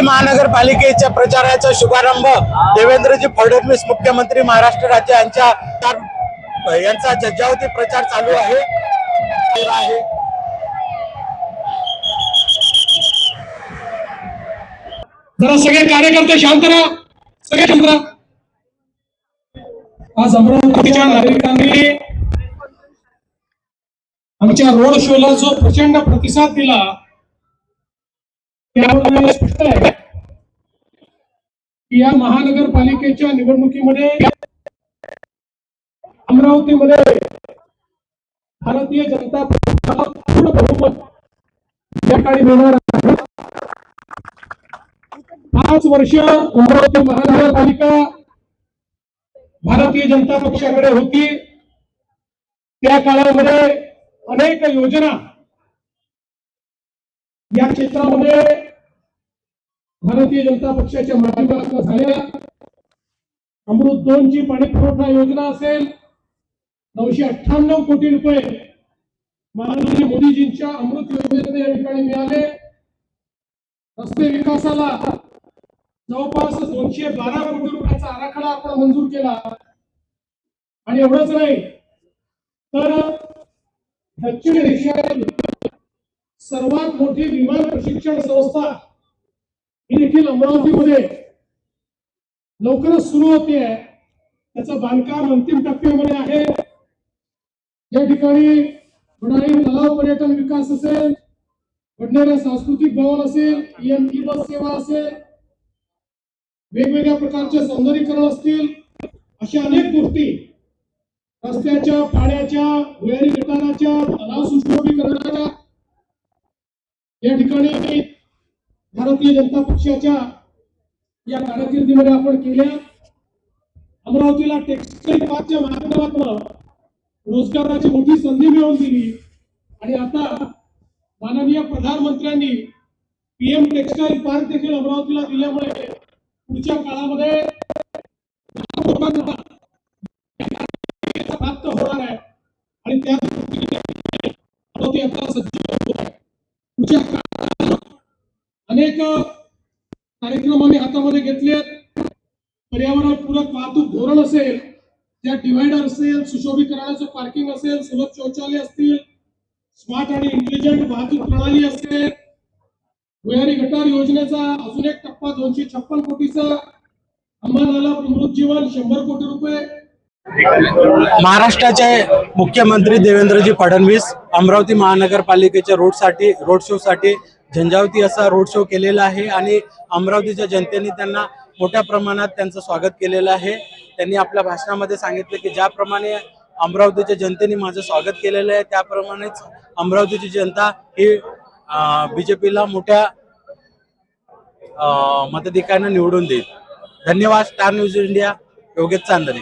महानगरपालिकेच्या प्रचाराचा शुभारंभ देवेंद्रजी फडणवीस मुख्यमंत्री महाराष्ट्र राज्य यांच्या यांचा जज्जावती प्रचार चालू आहे. आहे जरा सगळे कार्यकर्ते शांत राहा. सगळे शांत राहा. आज अमरावतीच्या नागरिकांनी आमच्या रोड शोला जो प्रचंड प्रतिसाद दिला त्यामुळे स्पष्ट आहे. की या महानगरपालिकेच्या निवडणुकीमध्ये अमरावतीमध्ये भारतीय जनता पक्षाला पूर्ण बहुमत या काळी मिळणार आहे. पाच वर्ष अमरावती महानगरपालिका भारतीय जनता पक्षाकडे होती. त्या काळामध्ये अनेक योजना या क्षेत्रामध्ये भारतीय जनता पक्षाच्या माध्यमातून झाल्या. अमृत दोन ची पाणी पुरवठा योजना असेल नऊशे अठ्ठ्याण्णव कोटी रुपये माननीय मोदीजींच्या अमृत योजनेमध्ये या ठिकाणी मिळाले. रस्ते विकासाला जवळपास दोनशे बारा कोटी रुपयाचा आराखडा आपण मंजूर केला. आणि एवढंच नाही तर दक्षिण एशियातील सर्वात मोठी विमान प्रशिक्षण संस्था ही देखील अमरावतीमध्ये लवकरच सुरू होते. आहे त्याचं बांधकाम अंतिम टप्प्यामध्ये आहे. या ठिकाणी वडाळी तलाव पर्यटन विकास असेल वडनेरा सांस्कृतिक भवन असेल ईएम ई बस सेवा असेल वेगवेगळ्या प्रकारचे सौंदर्यीकरण असतील अशा अनेक गोष्टी रस्त्याच्या पाण्याच्या भुयारी गटाराच्या तलाव सुशोभीकरणाच्या या ठिकाणी भारतीय जनता पक्षाच्या या कारकिर्दीमध्ये आपण केल्या. अमरावतीला टेक्सटाईल पार्कच्या माध्यमातून रोजगाराची मोठी संधी मिळवून दिली. आणि आता माननीय प्रधानमंत्र्यांनी पीएम टेक्सटाईल पार्क देखील अमरावतीला दिल्यामुळे पुढच्या काळामध्ये प्राप्त होणार आहे. आणि त्या दृष्टीने पुढच्या काळात अनेक कार्यक्रम आम्ही हातामध्ये घेतले पर्यावरण पूरक वाहतूक धोरण असेल त्या डिव्हायडर असेल सुशोभीकरणाचं पार्किंग असेल सुलभ शौचालय असतील स्मार्ट आणि इंटेलिजंट वाहतूक प्रणाली असेल भुयारी गटार योजनेचा अजून एक टप्पा दोनशे छप्पन कोटीचा अंबानाला पुनरुज्जीवन शंभर कोटी रुपये. महाराष्ट्राचे मुख्यमंत्री देवेंद्रजी फडणवीस अमरावती महानगरपालिकेच्या रोडसाठी रोड शो साठी झंझावती असा रोड शो केलेला आहे आणि अमरावतीच्या जनतेने त्यांना मोठ्या प्रमाणात त्यांचं स्वागत केलेलं आहे. त्यांनी आपल्या भाषणामध्ये सांगितलं की ज्याप्रमाणे अमरावतीच्या जनतेने माझं स्वागत केलेलं आहे त्याप्रमाणेच अमरावतीची जनता ही बीजेपीला मोठ्या मताधिकाऱ्यांना निवडून देईल. धन्यवाद. स्टार न्यूज इंडिया योगेश चांदणे.